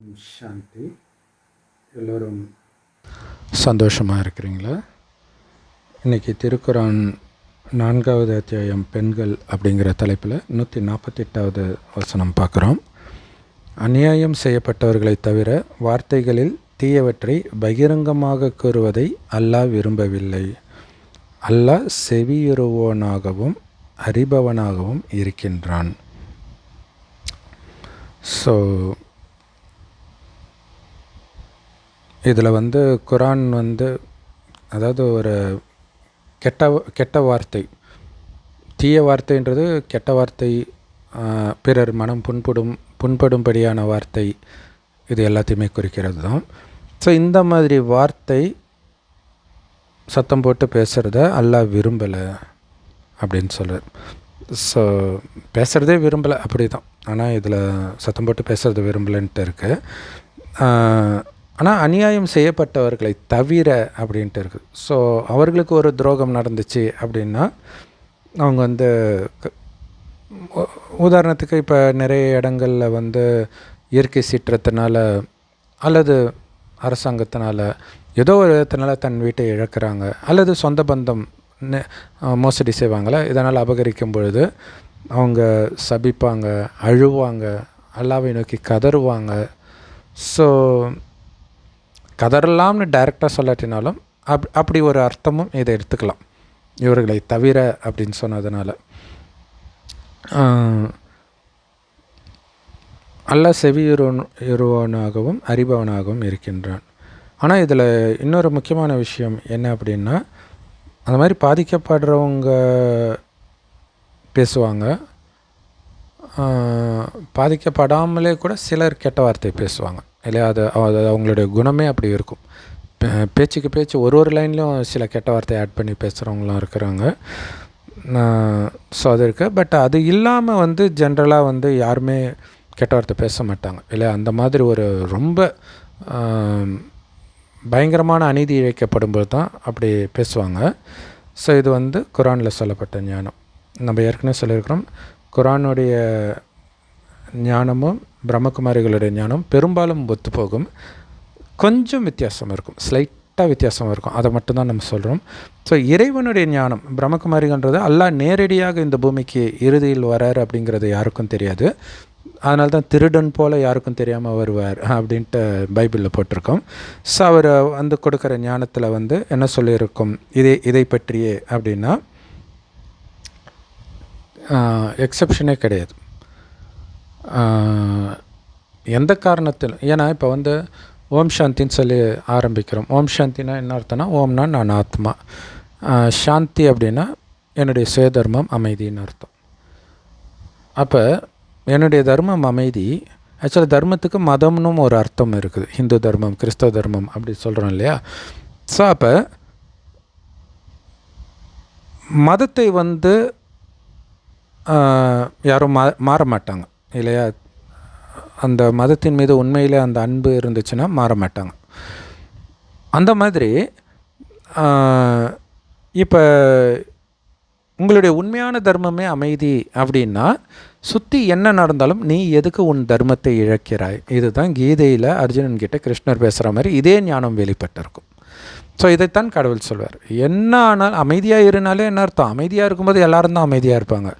சாந்தி. எல்லோரும் சந்தோஷமாக இருக்கிறீங்களா? இன்றைக்கி திருக்குறான் நான்காவது அத்தியாயம் பெண்கள் அப்படிங்கிற தலைப்பில் நூற்றி நாற்பத்தெட்டாவது வசனம் பார்க்குறோம். அநியாயம் செய்யப்பட்டவர்களை தவிர வார்த்தைகளில் தீயவற்றை பகிரங்கமாக கூறுவதை அல்லாஹ் விரும்பவில்லை. அல்லாஹ் செவியுறுவோனாகவும் அறிபவனாகவும் இருக்கின்றான். ஸோ இதில் வந்து குரான் வந்து அதாவது ஒரு கெட்ட கெட்ட வார்த்தை. தீய வார்த்தைன்றது கெட்ட வார்த்தை பிறர் மனம் புண்படும் புண்படும்படியான வார்த்தை இது எல்லாத்தையுமே குறிக்கிறது தான். ஸோ இந்த மாதிரி வார்த்தை சத்தம் போட்டு பேசுகிறத அல்லாஹ் விரும்பலை அப்படின்னு சொல்கிறார் ஸோ பேசுகிறதே விரும்பலை அப்படி தான் ஆனால் இதில் சத்தம் போட்டு பேசுகிறது விரும்பலைன்ட்டு இருக்குது ஆனால் அநியாயம் செய்யப்பட்டவர்களை தவிர அப்படின்ட்டு இருக்குது ஸோ அவர்களுக்கு ஒரு துரோகம் நடந்துச்சு அப்படின்னா அவங்க வந்து உதாரணத்துக்கு இப்போ நிறைய இடங்களில் வந்து இயற்கை சீற்றத்தினால அல்லது அரசாங்கத்தினால ஏதோ ஒரு விதத்தினால தன் வீட்டை இழக்கிறாங்க. அல்லது சொந்த பந்தம் மோசடி செய்வாங்களே? இதனால் அபகரிக்கும் பொழுது அவங்க சபிப்பாங்க அழுவாங்க அல்லாவை நோக்கி கதறுவாங்க. ஸோ கதறலாம்னு டைரெக்டாக சொல்லாட்டினாலும் அப் அப்படி ஒரு அர்த்தமும் இதை எடுத்துக்கலாம். இவர்களை தவிர அப்படின்னு சொன்னதுனால. அல்ல செவியுறுவனாகவும் அறிபவனாகவும் இருக்கின்றான். ஆனால் இதில் இன்னொரு முக்கியமான விஷயம் என்ன அப்படின்னா அந்த மாதிரி பாதிக்கப்படுறவங்க பேசுவாங்க. பாதிக்கப்படாமலே கூட சிலர் கெட்ட வார்த்தை பேசுவாங்க. இல்லையா அது அது அவங்களுடைய குணமே அப்படி இருக்கும். பேச்சுக்கு பேச்சு ஒரு ஒரு லைன்லேயும் சில கெட்ட வார்த்தை ஆட் பண்ணி பேசுகிறவங்களாம் இருக்கிறாங்க. ஸோ அது இருக்குது பட் அது இல்லாமல் வந்து ஜென்ரலாக வந்து யாருமே கெட்ட வார்த்தை பேச மாட்டாங்க. இல்லை அந்த மாதிரி ஒரு ரொம்ப பயங்கரமான அநீதி இழைக்கப்படும்போது தான் அப்படி பேசுவாங்க. ஸோ இது வந்து குரானில் சொல்லப்பட்ட ஞானம். நம்ம ஏற்கனவே சொல்லியிருக்கிறோம் குரானுடைய ஞானமும் பிரம்மகுமாரிகளுடைய ஞானம் பெரும்பாலும் ஒத்து போகும் கொஞ்சம் வித்தியாசம் இருக்கும். ஸ்லைட்டாக வித்தியாசம் இருக்கும். அதை மட்டும்தான் நம்ம சொல்கிறோம் ஸோ இறைவனுடைய ஞானம் பிரம்மகுமாரிகன்றது அல்லா நேரடியாக இந்த பூமிக்கு இறுதியில் வரார் அப்படிங்கிறது யாருக்கும் தெரியாது. அதனால தான் திருடன் போல் யாருக்கும் தெரியாமல் வருவார் அப்படின்ட்டு பைபிளில் போட்டிருக்கோம். ஸோ அவர் வந்து கொடுக்குற ஞானத்தில் வந்து என்ன சொல்லியிருக்கும்? இதை இதை பற்றியே அப்படின்னா எக்ஸப்ஷனே கிடையாது. எந்த காரணத்தில்? ஏன்னா இப்போ வந்து ஓம் சாந்தின்னு சொல்லி ஆரம்பிக்கிறோம். ஓம் சாந்தினா என்ன அர்த்தம்னா ஓம்னா நான் ஆத்மா. சாந்தி அப்படின்னா என்னுடைய சுயதர்மம் அமைதின்னு அர்த்தம். அப்போ என்னுடைய தர்மம் அமைதி ஆக்சுவலாக தர்மத்துக்கு மதம்னும் ஒரு அர்த்தம் இருக்குது. ஹிந்து தர்மம் கிறிஸ்தவ தர்மம் அப்படி சொல்கிறோம் இல்லையா? ஸோ அப்போ மதத்தை வந்து யாரும் மா மாற மாட்டாங்க. இல்லையா? அந்த மதத்தின் மீது உண்மையில் அந்த அன்பு இருந்துச்சுன்னா மாற மாட்டாங்க. அந்த மாதிரி இப்போ உங்களுடைய உண்மையான தர்மமே அமைதி அப்படின்னா சுற்றி என்ன நடந்தாலும் நீ எதுக்கு உன் தர்மத்தை இழக்கிறாய்? இதுதான் கீதையில் அர்ஜுனன் கிட்ட கிருஷ்ணர் பேசுகிற மாதிரி இதே ஞானம் வெளிப்பட்டிருக்கும். ஸோ இதைத்தான் கடவுள் சொல்வார். என்ன ஆனால் அமைதியாக இருந்தாலே என்ன அர்த்தம்? அமைதியாக இருக்கும்போது எல்லாரும் தான் அமைதியாக இருப்பாங்க.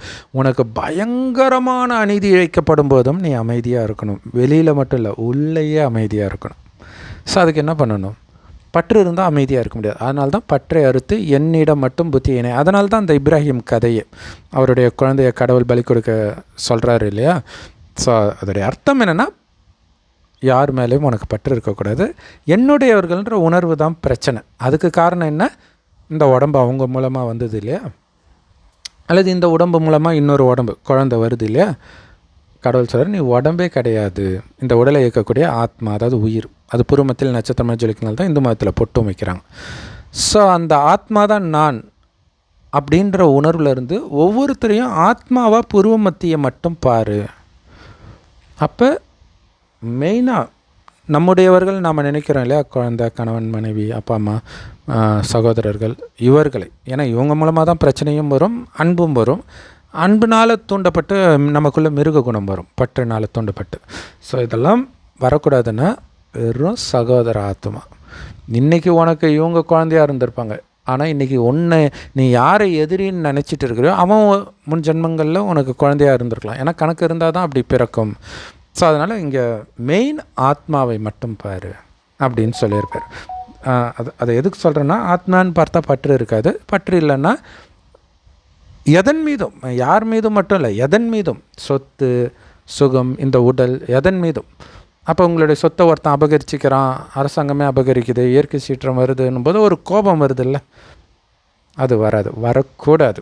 உனக்கு பயங்கரமான அநீதி இழைக்கப்படும் போதும் நீ அமைதியாக இருக்கணும். வெளியில் மட்டும் இல்லை உள்ளேயே அமைதியாக இருக்கணும். ஸோ அதுக்கு என்ன பண்ணணும்? பற்று இருந்தால் அமைதியாக இருக்க முடியாது. அதனால தான் பற்றை அறுத்து என்னிடம் மட்டும் புத்தி இணை. அதனால தான் அந்த இப்ராஹிம் கதையை அவருடைய குழந்தைய கடவுள் பலி கொடுக்க சொல்கிறாரு இல்லையா? ஸோ அதோடைய அர்த்தம் என்னென்னா யார் மேலேயும் உனக்கு பற்று இருக்கக்கூடாது. என்னுடையவர்கள்ன்ற உணர்வு தான் பிரச்சனை. அதுக்கு காரணம் என்ன? இந்த உடம்பு அவங்க மூலமாக வந்தது இல்லையா? அல்லது இந்த உடம்பு மூலமாக இன்னொரு உடம்பு குழந்தை வருது இல்லையா? கடவுள் சொல்கிற நீ உடம்பே கிடையாது. இந்த உடலை இயக்கக்கூடிய ஆத்மா அதாவது உயிர் அது புருமத்தில் நட்சத்திரமாக ஜொலிக்கனால தான் இந்து மதத்தில் பொட்டும் வைக்கிறாங்க ஸோ அந்த ஆத்மா தான் நான் அப்படின்ற உணர்வில் இருந்து ஒவ்வொருத்தரையும் ஆத்மாவாக புருவ மத்தியை மட்டும் பாரு. அப்போ மெயினாக நம்முடையவர்கள் நாம் நினைக்கிறோம் இல்லையா? குழந்த கணவன் மனைவி அப்பா அம்மா சகோதரர்கள் இவர்களை. ஏன்னா இவங்க மூலமாக தான் பிரச்சனையும் வரும் அன்பும் வரும். அன்புனால் தூண்டப்பட்டு நமக்குள்ளே மிருக குணம் வரும். பற்றுனால் தூண்டப்பட்டு. ஸோ இதெல்லாம் வரக்கூடாதுன்னா வெறும் சகோதர ஆத்மா இன்றைக்கி உனக்கு இவங்க குழந்தையா இருந்திருப்பாங்க. ஆனால் இன்றைக்கி ஒன்று நீ யாரை எதிரின்னு நினச்சிட்டு இருக்கிறியோ அவன் முன் ஜென்மங்களில் உனக்கு குழந்தையாக இருந்திருக்கலாம். ஏன்னா கணக்கு இருந்தால் தான் அப்படி பிறக்கும். ஸோ அதனால் இங்கே மெயின் ஆத்மாவை மட்டும் பாரு அப்படின்னு சொல்லியிருப்பார். அது அதை எதுக்கு சொல்கிறேன்னா ஆத்மான்னு பார்த்தா பற்று இருக்காது. பற்று இல்லைன்னா எதன் மீதும் யார் மீதும் மட்டும் இல்லை எதன் மீதும்? சொத்து சுகம் இந்த உடல் எதன் மீதும்? அப்போ உங்களுடைய சொத்தை ஒருத்தன் அபகரிச்சிக்கிறான் அரசாங்கமே அபகரிக்குது இயற்கை சீற்றம் வருதுன்னும் போது ஒரு கோபம் வருதுல்ல? அது வராது வரக்கூடாது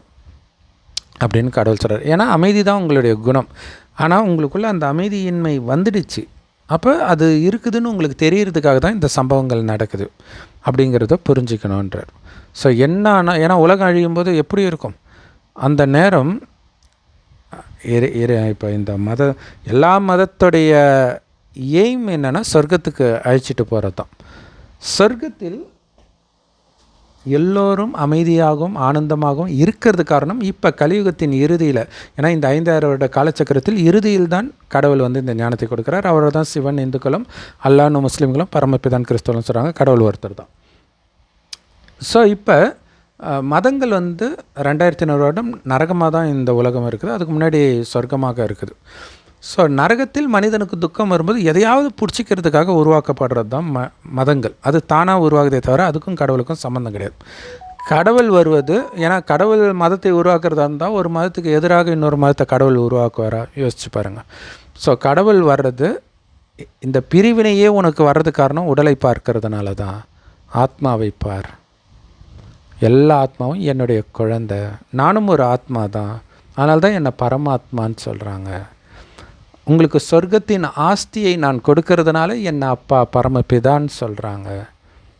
அப்படின்னு கடவுள் சொல்கிறார் ஏன்னா அமைதி தான் உங்களுடைய குணம். ஆனால் உங்களுக்குள்ள அந்த அமைதியின்மை வந்துடுச்சு. அப்போ அது இருக்குதுன்னு உங்களுக்கு தெரியறதுக்காக தான் இந்த சம்பவங்கள் நடக்குது. அப்படிங்கிறத புரிஞ்சுக்கணுன்றார் ஸோ என்ன ஏன்னா உலகம் அழியும் போது எப்படி இருக்கும்? அந்த நேரம் இரு இரு இப்போ இந்த மத எல்லா மதத்துடைய எய்ம் என்னென்னா சொர்க்கத்துக்கு அழைச்சிட்டு போகிறது தான் சொர்க்கத்தில் எல்லோரும் அமைதியாகவும் ஆனந்தமாகவும் இருக்கிறது காரணம் இப்போ கலியுகத்தின் இறுதியில் ஏன்னா இந்த ஐந்தாயிரம் வருட காலச்சக்கரத்தில் இறுதியில் தான் கடவுள் வந்து இந்த ஞானத்தை கொடுக்குறார். அவர் தான் சிவன் இந்துக்களும் அல்லான்னு முஸ்லீம்களும் பரமபிதான் கிறிஸ்தவனும் சொல்கிறாங்க கடவுள் ஒருத்தர் தான். ஸோ இப்போ மதங்கள் வந்து ரெண்டாயிரத்தி ஐநூறு வருடம் நரகமாக தான் இந்த உலகம் இருக்குது. அதுக்கு முன்னாடி சொர்க்கமாக இருக்குது. ஸோ நரகத்தில் மனிதனுக்கு துக்கம் வரும்போது எதையாவது பிடிச்சிக்கிறதுக்காக உருவாக்கப்படுறது தான் ம மதங்கள். அது தானாக உருவாகுதே தவிர அதுக்கும் கடவுளுக்கும் சம்மந்தம் கிடையாது. கடவுள் வருவது ஏன்னா கடவுள் மதத்தை உருவாக்குறதா இருந்தால் ஒரு மதத்துக்கு எதிராக இன்னொரு மதத்தை கடவுள் உருவாக்குவாரா? யோசிச்சு பாருங்கள் ஸோ கடவுள் வர்றது இந்த பிரிவினையே உனக்கு வர்றது காரணம் உடலை பார்க்கறதுனால தான். ஆத்மாவை பார். எல்லா ஆத்மாவும் என்னுடைய குழந்தை. நானும் ஒரு ஆத்மா தான். அதனால்தான் என்னை பரமாத்மான்னு சொல்கிறாங்க உங்களுக்கு சொர்க்கத்தின் ஆஸ்தியை நான் கொடுக்கறதுனால என் அப்பா பரமபிதான்னு சொல்கிறாங்க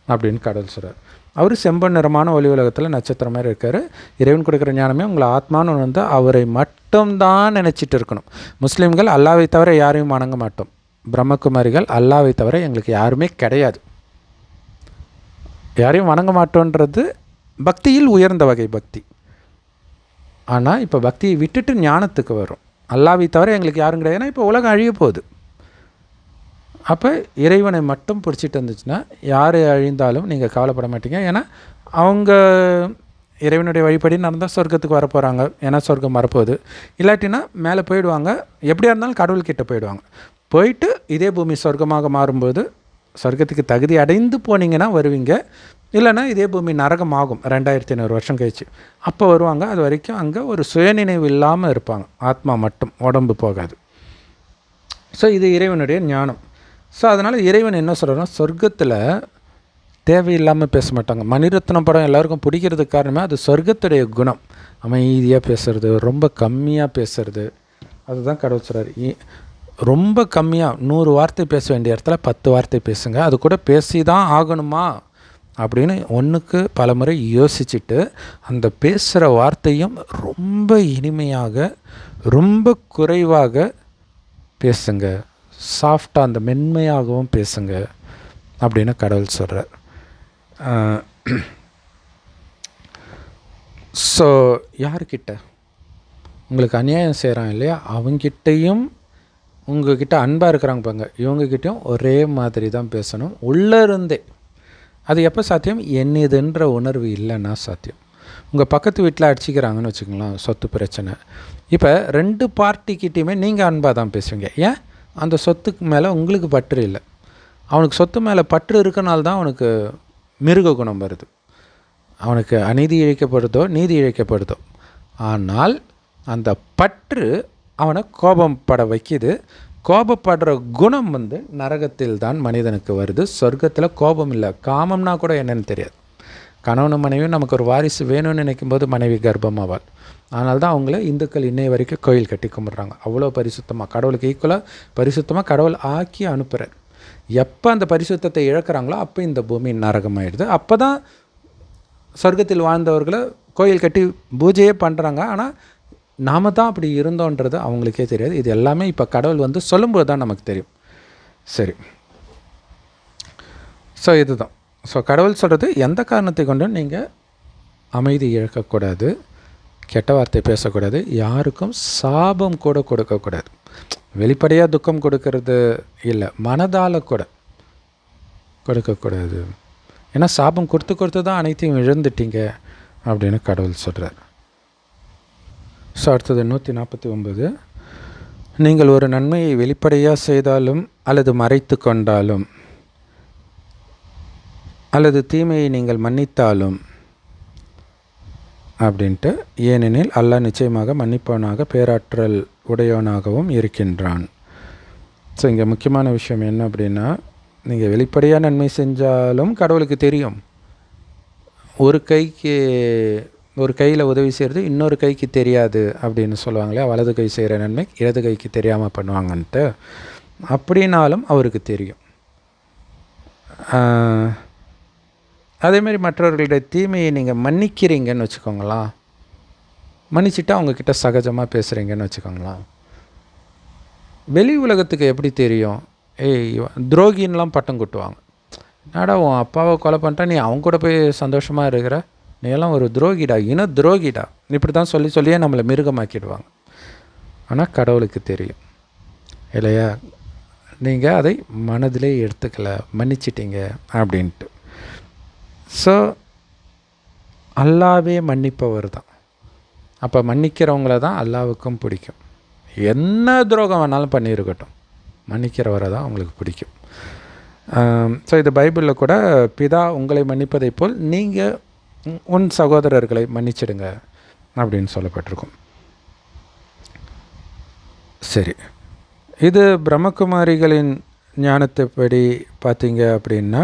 அப்படின்னு கடல் சொல்கிறார் அவர் செம்பன் நிறமான ஒளி உலகத்தில் நட்சத்திரம் மாதிரி இருக்கார். இறைவன் கொடுக்குற ஞானமே உங்களை ஆத்மான்னு வந்து அவரை மட்டும்தான் நினச்சிட்டு இருக்கணும். முஸ்லீம்கள் அல்லாவை தவிர யாரையும் வணங்க மாட்டோம். பிரம்மகுமாரிகள் அல்லாவை தவிர எங்களுக்கு யாருமே கிடையாது. யாரையும் வணங்க மாட்டோன்றது பக்தியில் உயர்ந்த வகை பக்தி. ஆனால் இப்போ பக்தியை விட்டுட்டு ஞானத்துக்கு வரும் அல்லாவை தவிர எங்களுக்கு யாரும் கிடையாது. ஏன்னா இப்போ உலகம் அழிய போகுது. அப்போ இறைவனை மட்டும் பிடிச்சிட்டு இருந்துச்சுன்னா யார் அழிந்தாலும் நீங்கள் கவலைப்பட மாட்டீங்க. ஏன்னா அவங்க இறைவனுடைய வழிபடி நடந்தால் சொர்க்கத்துக்கு வர போகிறாங்க ஏன்னா சொர்க்கம் வரப்போகுது. இல்லாட்டினா மேலே போயிடுவாங்க. எப்படியா இருந்தாலும் கடவுள்கிட்ட போயிடுவாங்க. போயிட்டு இதே பூமி சொர்க்கமாக மாறும்போது சொர்க்கத்துக்கு தகுதி அடைந்து போனீங்கன்னா வருவீங்க. இல்லைன்னா இதே பூமி நரகமாகும். ரெண்டாயிரத்தி ஐநூறு வருஷம் கழிச்சு. அப்போ வருவாங்க. அது வரைக்கும் அங்கே ஒரு சுயநினைவு இல்லாமல் இருப்பாங்க. ஆத்மா மட்டும். உடம்பு போகாது. ஸோ இது இறைவனுடைய ஞானம். ஸோ அதனால் இறைவன் என்ன சொல்கிறோன்னா சொர்க்கத்தில் தேவையில்லாமல் பேச மாட்டாங்க. மணிரத்னம் படம் எல்லாருக்கும் பிடிக்கிறதுக்கு காரணமே அது சொர்க்கத்துடைய குணம். அமைதியாக பேசுறது ரொம்ப கம்மியாக பேசுறது. அதுதான் கடவுள் சொல்கிறார் இ- ரொம்ப கம்மியாக நூறு வார்த்தை பேச வேண்டிய இடத்துல பத்து வார்த்தை பேசுங்க. அது கூட பேசி தான் ஆகணுமா? அப்படின்னு ஒன்றுக்கு பல முறை யோசிச்சுட்டு அந்த பேசுகிற வார்த்தையும் ரொம்ப இனிமையாக ரொம்ப குறைவாக பேசுங்க. சாஃப்டாக அந்த மென்மையாகவும் பேசுங்க அப்படின்னு கடவுள் சொல்கிறார் ஸோ யார்கிட்ட? உங்களுக்கு அநியாயம் செய்கிறான் இல்லையா? அவங்ககிட்டையும் உங்ககிட்ட அன்பாக இருக்கிறாங்க பாங்க இவங்ககிட்டையும் ஒரே மாதிரி தான் பேசணும். உள்ளே இருந்தே அது எப்போ சாத்தியம்? என்னதுன்ற உணர்வு இல்லைன்னா சாத்தியம். உங்கள் பக்கத்து வீட்டில் அடிச்சிக்கிறாங்கன்னு வச்சுக்கோங்களேன் சொத்து பிரச்சனை. இப்போ ரெண்டு பார்ட்டிக்கிட்டேயுமே நீங்கள் அன்பாக தான் பேசுவீங்க. ஏன்? அந்த சொத்துக்கு மேலே உங்களுக்கு பற்று இல்லை. அவனுக்கு சொத்து மேலே பற்று இருக்கனால தான் அவனுக்கு மிருக குணம் வருது. அவனுக்கு அநீதி இழைக்கப்படுதோ நீதி இழைக்கப்படுதோ. ஆனால் அந்த பற்று அவனை கோபம் பட வைக்கிது. கோபப்படுற குணம் வந்து நரகத்தில் தான் மனிதனுக்கு வருது. சொர்க்கத்தில் கோபம் இல்லை. காமம்னா கூட என்னென்னு தெரியாது. கணவனும் மனைவியும் நமக்கு ஒரு வாரிசு வேணும்னு நினைக்கும் போது மனைவி கர்ப்பமாவாள். அதனால தான் அவங்கள இந்துக்கள் இன்னை வரைக்கும் கோயில் கட்டி கும்பிட்றாங்க. அவ்வளோ பரிசுத்தமாக கடவுளுக்கு ஈக்குவலாக பரிசுத்தமாக கடவுள் ஆக்கி அனுப்புகிறார் எப்போ அந்த பரிசுத்தத்தை இழக்கிறாங்களோ அப்போ இந்த பூமி நரகமாயிடுது. அப்போ தான் சொர்க்கத்தில் வாழ்ந்தவர்களை கோயில் கட்டி பூஜையே பண்ணுறாங்க ஆனால் நாம தான் அப்படி இருந்தோன்றது அவங்களுக்கே தெரியாது. இது எல்லாமே இப்போ கடவுள் வந்து சொல்லும்போது தான் நமக்கு தெரியும். சரி. ஸோ இதுதான். ஸோ கடவுள் சொல்கிறது எந்த காரணத்தை கொண்டும் நீங்கள் அமைதி இழக்கக்கூடாது கெட்ட வார்த்தை பேசக்கூடாது யாருக்கும் சாபம் கூட கொடுக்கக்கூடாது. வெளிப்படையாக துக்கம் கொடுக்கறது இல்லை மனதால் கூட கொடுக்கக்கூடாது. ஏன்னா சாபம் கொடுத்து கொடுத்து தான் அனைத்தையும் இழந்துட்டீங்க அப்படின்னு கடவுள் சொல்கிறார் ஸோ அடுத்தது நூற்றி நாற்பத்தி ஒம்பது நீங்கள் ஒரு நன்மையை வெளிப்படையாக செய்தாலும் அல்லது மறைத்து கொண்டாலும் அல்லது தீமையை நீங்கள் மன்னித்தாலும் அப்படின்ட்டு ஏனெனில் அல்லாஹ் நிச்சயமாக மன்னிப்பவனாக பேராற்றல் உடையவனாகவும் இருக்கின்றான். ஸோ இங்கே முக்கியமான விஷயம் என்ன அப்படின்னா நீங்கள் வெளிப்படையாக நன்மை செஞ்சாலும் கடவுளுக்கு தெரியும். ஒரு கைக்கு ஒரு கையில் உதவி செய்கிறது இன்னொரு கைக்கு தெரியாது அப்படின்னு சொல்லுவாங்களே வலது கை செய்கிற நன்மை இடது கைக்கு தெரியாமல் பண்ணுவாங்கன்ட்டு அப்படின்னாலும் அவருக்கு தெரியும். அதேமாரி மற்றவர்களுடைய தீமையை நீங்கள் மன்னிக்கிறீங்கன்னு வச்சுக்கோங்களேன். மன்னிச்சிட்டு அவங்கக்கிட்ட சகஜமாக பேசுகிறீங்கன்னு வச்சுக்கோங்களேன். வெளி உலகத்துக்கு எப்படி தெரியும்? ஏய் துரோகின்லாம் பட்டம் கொட்டுவாங்க. என்னடா உன் அப்பாவை கொலை பண்ணிட்டா நீ அவங்க கூட போய் சந்தோஷமாக இருக்கிற? நீ எல்லாம் ஒரு துரோகிடா இன துரோகிடா. இப்படி தான் சொல்லி சொல்லியே நம்மளை மிருகமாக்கிடுவாங்க. ஆனால் கடவுளுக்கு தெரியும். இல்லையா? நீங்கள் அதை மனதிலே எடுத்துக்கல மன்னிச்சிட்டிங்க அப்படின்ட்டு. ஸோ அல்லாவே மன்னிப்பவர் தான். அப்போ மன்னிக்கிறவங்கள தான் அல்லாவுக்கும் பிடிக்கும். என்ன துரோகம் வேணாலும் பண்ணியிருக்கட்டும். மன்னிக்கிறவரை தான் அவங்களுக்கு பிடிக்கும். ஸோ இது பைபிளில் கூட பிதா உங்களை மன்னிப்பதைப் போல் நீங்கள் உன் சகோதரர்களை மன்னிச்சிடுங்க அப்படின்னு சொல்லப்பட்டிருக்கும். சரி. இது பிரம்மகுமாரிகளின் ஞானத்தைப்படி பார்த்தீங்க அப்படின்னா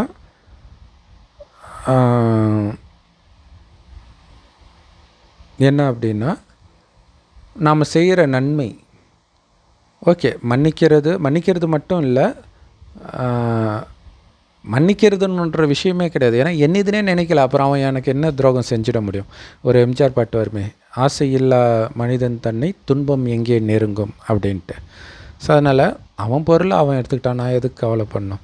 என்ன அப்படின்னா நாம் செய்கிற நன்மை. ஓகே மன்னிக்கிறது மன்னிக்கிறது மட்டும் இல்லை மன்னிக்கிறதுன்ற விஷயமே கிடையாது. ஏன்னா என்னதுனே நினைக்கல. அப்புறம் அவன் எனக்கு என்ன துரோகம் செஞ்சிட முடியும்? ஒரு எம்ஜிஆர் பாட்டு வருமே ஆசையில்லா மனிதன் தன்னை துன்பம் எங்கே நெருங்கும்? அப்படின்ட்டு. ஸோ அதனால் அவன் பொருளை அவன் எடுத்துக்கிட்டான். நான் எதுக்கு கவலை பண்ணும்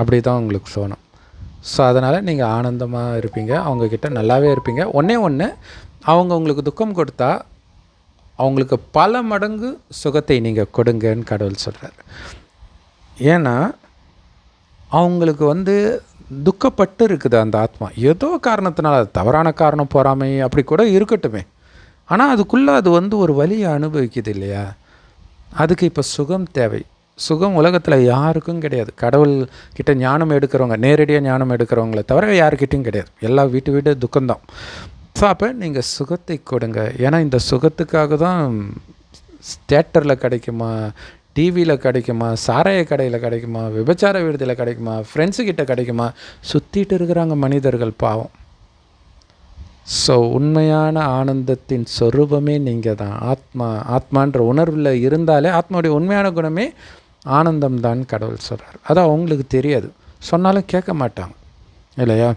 அப்படி தான் உங்களுக்கு சோணும் ஸோ அதனால் நீங்கள் ஆனந்தமாக இருப்பீங்க. அவங்கக்கிட்ட நல்லாவே இருப்பீங்க. ஒன்றே ஒன்று அவங்க உங்களுக்கு துக்கம் கொடுத்தா அவங்களுக்கு பல மடங்கு சுகத்தை நீங்கள் கொடுங்கன்னு கடவுள் சொல்கிறார் ஏன்னா அவங்களுக்கு வந்து துக்கப்பட்டு இருக்குது அந்த ஆத்மா. ஏதோ காரணத்தினால அது தவறான காரணம் போகாமை அப்படி கூட இருக்கட்டுமே. ஆனால் அதுக்குள்ளே அது வந்து ஒரு வழியை அனுபவிக்குது இல்லையா? அதுக்கு இப்போ சுகம் தேவை. சுகம் உலகத்தில் யாருக்கும் கிடையாது. கடவுள் கிட்ட ஞானம் எடுக்கிறவங்க நேரடியாக ஞானம் எடுக்கிறவங்கள தவிர யாருக்கிட்டையும் கிடையாது. எல்லா வீட்டு வீடு துக்கம்தான். ஸோ அப்போ நீங்கள் சுகத்தை கொடுங்க. ஏன்னா இந்த சுகத்துக்காக தான் தேட்டரில் கிடைக்குமா? டிவியில் கிடைக்குமா? சாராய கடையில் கிடைக்குமா? விபச்சார விடுதியில் கிடைக்குமா? ஃப்ரெண்ட்ஸுக்கிட்ட கிடைக்குமா? சுற்றிட்டு இருக்கிறாங்க மனிதர்கள் பாவம். ஸோ உண்மையான ஆனந்தத்தின் சொரூபமே நீங்கள் தான் ஆத்மா ஆத்மான்ற உணர்வில் இருந்தாலே ஆத்மாவுடைய உண்மையான குணமே ஆனந்தம் தான் கடவுள் சொல்கிறார் அது அவங்களுக்கு தெரியாது. சொன்னாலும் கேட்க மாட்டாங்க. இல்லையா?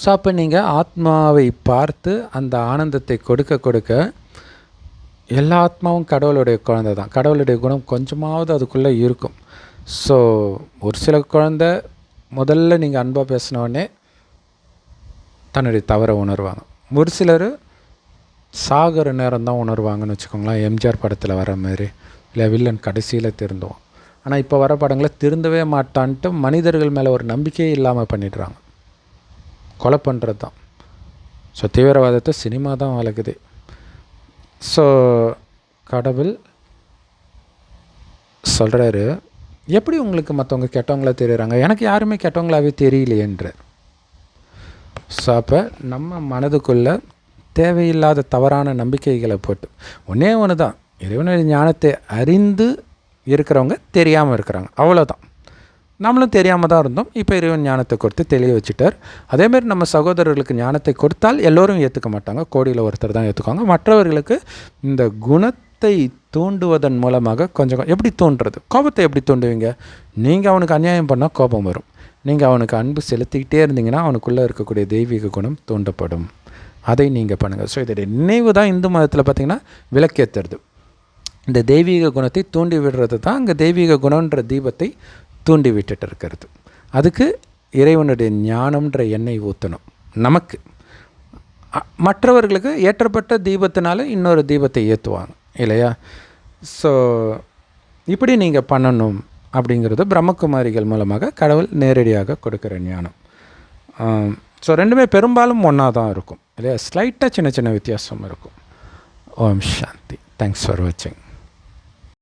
ஸோ அப்போ நீங்கள் ஆத்மாவை பார்த்து அந்த ஆனந்தத்தை கொடுக்க கொடுக்க எல்லா ஆத்மாவும் கடவுளுடைய குழந்தை தான். கடவுளுடைய குணம் கொஞ்சமாவது அதுக்குள்ளே இருக்கும். ஸோ ஒரு சில குழந்த முதல்ல நீங்கள் அன்பாக பேசினோடனே தன்னுடைய தவறை உணர்வாங்க. ஒரு சிலர் சாகிற நேரம் தான் உணர்வாங்கன்னு வச்சுக்கோங்களேன். எம்ஜிஆர் படத்தில் வர மாதிரி. இல்லை வில்லன் கடைசியில் திருந்துவோம் ஆனால் இப்போ வர படங்களை திருந்தவே மாட்டான்ட்டு மனிதர்கள் மேலே ஒரு நம்பிக்கையே இல்லாமல் பண்ணிடுறாங்க. கொலை பண்ணுறது தான். ஸோ தீவிரவாதத்தை சினிமா தான் வளர்க்குது ஸோ கடவுள் சொல்கிறாரு எப்படி உங்களுக்கு மற்றவங்க கெட்டவங்களா தெரியுறாங்க? எனக்கு யாருமே கெட்டவங்களாவே தெரியலையன்றார் ஸோ அப்போ நம்ம மனதுக்குள்ளே தேவையில்லாத தவறான நம்பிக்கைகளை போட்டு ஒன்றே ஒன்று தான் இறைவனுடைய ஞானத்தை அறிந்து இருக்கிறவங்க தெரியாமல் இருக்கிறாங்க. அவ்வளோதான் நம்மளும் தெரியாமல் தான் இருந்தோம். இப்போ இறைவன் ஞானத்தை கொடுத்து தெளிய வச்சுட்டார். அதேமாரி நம்ம சகோதரர்களுக்கு ஞானத்தை கொடுத்தால் எல்லோரும் ஏற்றுக்க மாட்டாங்க. கோடியில் ஒருத்தர் தான் ஏற்றுக்குவாங்க மற்றவர்களுக்கு இந்த குணத்தை தூண்டுவதன் மூலமாக கொஞ்சம் எப்படி தூண்டுறது? கோபத்தை எப்படி தூண்டுவீங்க? நீங்கள் அவனுக்கு அநியாயம் பண்ணால் கோபம் வரும். நீங்கள் அவனுக்கு அன்பு செலுத்திக்கிட்டே இருந்தீங்கன்னா அவனுக்குள்ளே இருக்கக்கூடிய தெய்வீக குணம் தூண்டப்படும். அதை நீங்கள் பண்ணுங்கள் ஸோ இதோடைய நினைவு தான் இந்து மதத்தில் பார்த்திங்கன்னா விளக்கேற்றுறது இந்த தெய்வீக குணத்தை தூண்டி விடுறது தான் அங்கே தெய்வீக குணன்ற தீபத்தை தூண்டி விட்டுட்டு இருக்கிறது அதுக்கு இறைவனுடைய ஞானம்ன்ற எண்ணெய் ஊற்றணும் நமக்கு. மற்றவர்களுக்கு ஏற்றப்பட்ட தீபத்தினால இன்னொரு தீபத்தை ஏற்றுவாங்க இல்லையா? ஸோ இப்படி நீங்கள் பண்ணணும் அப்படிங்கிறது பிரம்மகுமாரிகள் மூலமாக கடவுள் நேரடியாக கொடுக்குற ஞானம். ஸோ ரெண்டுமே பெரும்பாலும் ஒன்றா தான் இருக்கும். இல்லையா? ஸ்லைட்டாக சின்ன சின்ன வித்தியாசம் இருக்கும். ஓம் சாந்தி. தேங்க்ஸ் ஃபார் வாட்சிங்